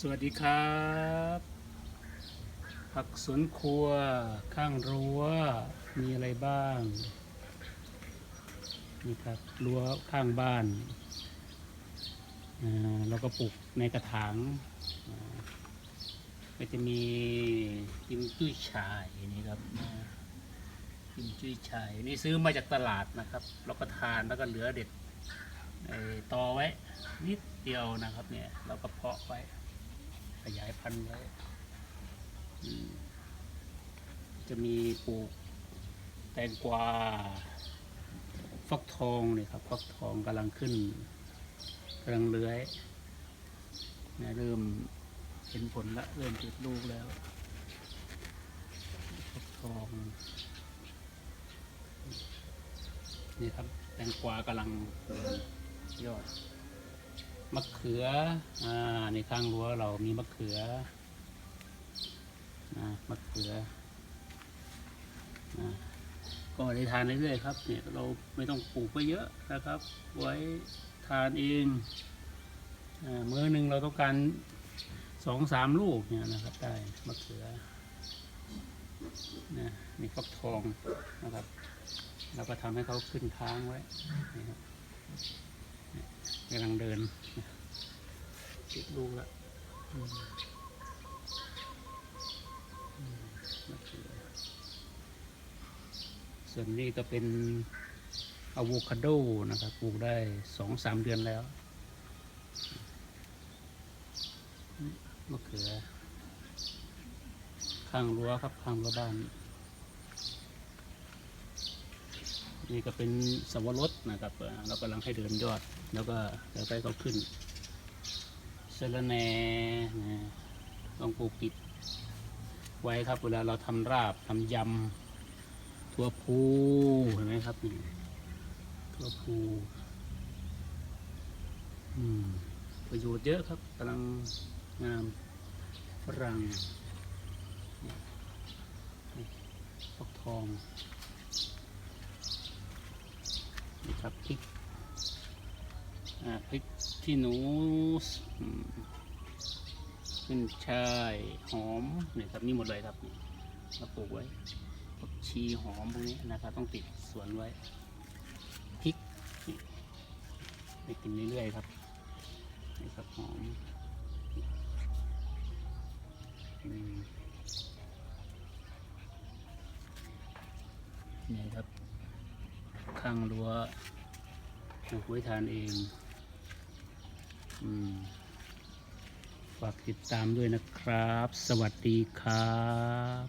สวัสดีครับ ผักสวนครัวข้างรั้ว มีอะไรบ้าง นี่ครับรั้วข้างบ้านเราก็ปลูกในกระถางก็จะมีกิมจุ้ยฉ่ายนี่ครับกิมจุ้ยฉ่ายนี่ซื้อมาจากตลาดนะครับเราก็ทานแล้วก็เหลือเด็ดตอไว้นิดเดียวนะครับเนี่ยเราก็เพาะไว้ ขยายพันธุ์ไว้จะมีปลูกแตงกวาฟักทองเนี่ยครับฟักทองกำลังขึ้นกำลังเลื้อยนะเริ่มเห็นผลละเริ่มติดลูกแล้วฟักทองนี่ครับแตงกวากำลังยอด มะเขือ อ่า ในข้างรั้วเรามีมะเขือนะมะเขือนะก็ได้ทานเรื่อยๆครับเนี่ยเราไม่ต้องปลูกไปเยอะนะครับ ไว้ทานเองอ่ามื้อหนึ่งเราต้องการสองสามลูกเนี่ยนะครับได้มะเขือนะมีฟักทองนะครับ เราก็ทำให้เขาขึ้นค้างไว้นี่ครับ กำลังเดินติดลูกแล้วอืมอืมมะเขือส่วนนี้ก็เป็นอะโวคาโดนะครับปลูกได้สองสามเดือนแล้วนี่มะเขือข้างรั้วครับข้างรั้วบ้าน นี่ก็เป็นสวรสนะครับเรากำลังให้เดินยอด แล้วก็เดี๋ยวไปเขาขึ้นสะระแหน่นะต้องปลูกปิดไว้ครับ เวลาเราทำราบทำยำถั่วพูเห็นไหมครับนี่ถั่วพูประโยชน์เยอะครับกำลังงามฝรั่งฟักทองนี่ ครับพริกพริกที่หนูขึ้นช่ายหอมเนี่ยครับนี่หมดเลยครับนี่มาปลูกไว้ผักชีหอมพวกนี้นะครับต้องติดสวนไว้พริกไปกินเรื่อยๆครับนี่ครับหอมอืมนี่ครับ ข้างรั้วปลูกไว้ทานเองอฝากติดตามด้วยนะครับ สวัสดีครับ